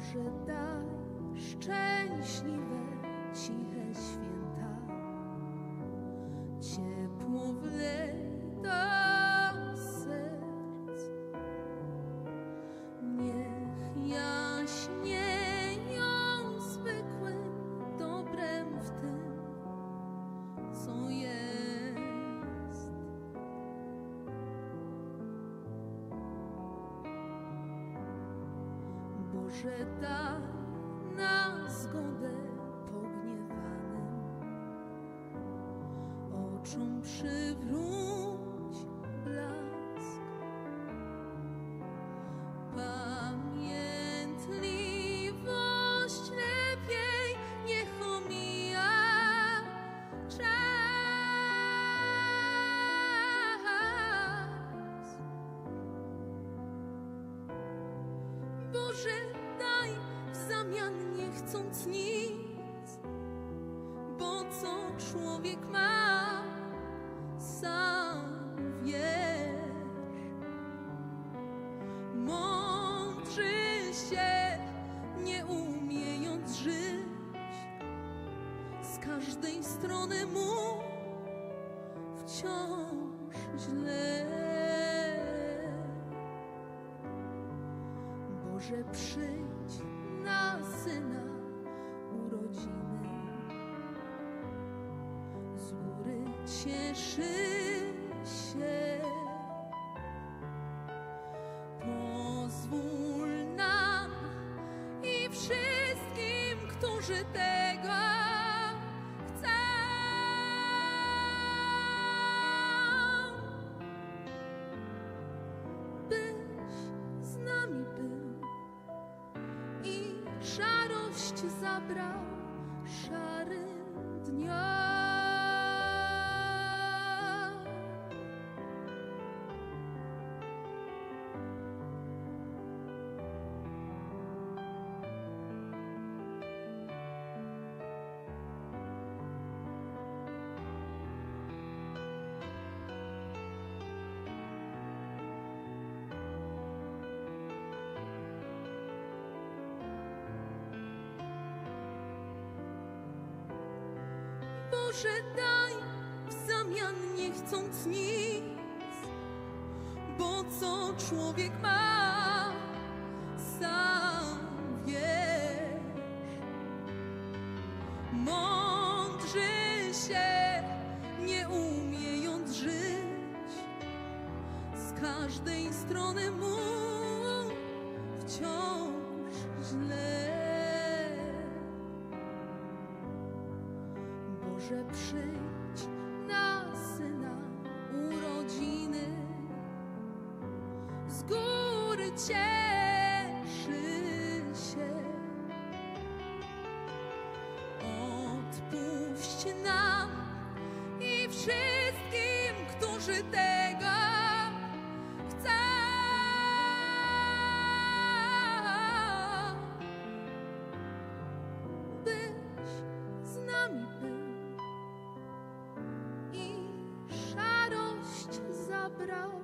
Boże daj szczęśliwe, ciche święta, Boże, daj na zgodę pogniewanym oczom przywróć człowiek ma, sam wiesz. Mądrzy się, nie umiejąc żyć, z każdej strony mu wciąż źle. Boże, przyjdź cieszy się. Pozwól nam i wszystkim, którzy tego chcą byś z nami był i szarość zabrał Boże, daj w zamian nie chcąc nic, bo co człowiek ma, sam wiesz. Mądrzy się, nie umiejąc żyć, z każdej strony mu wciąż źle. Boże, przyjdź na syna urodziny. Z góry cieszy się. Odpuść nam i wszystkim. brau.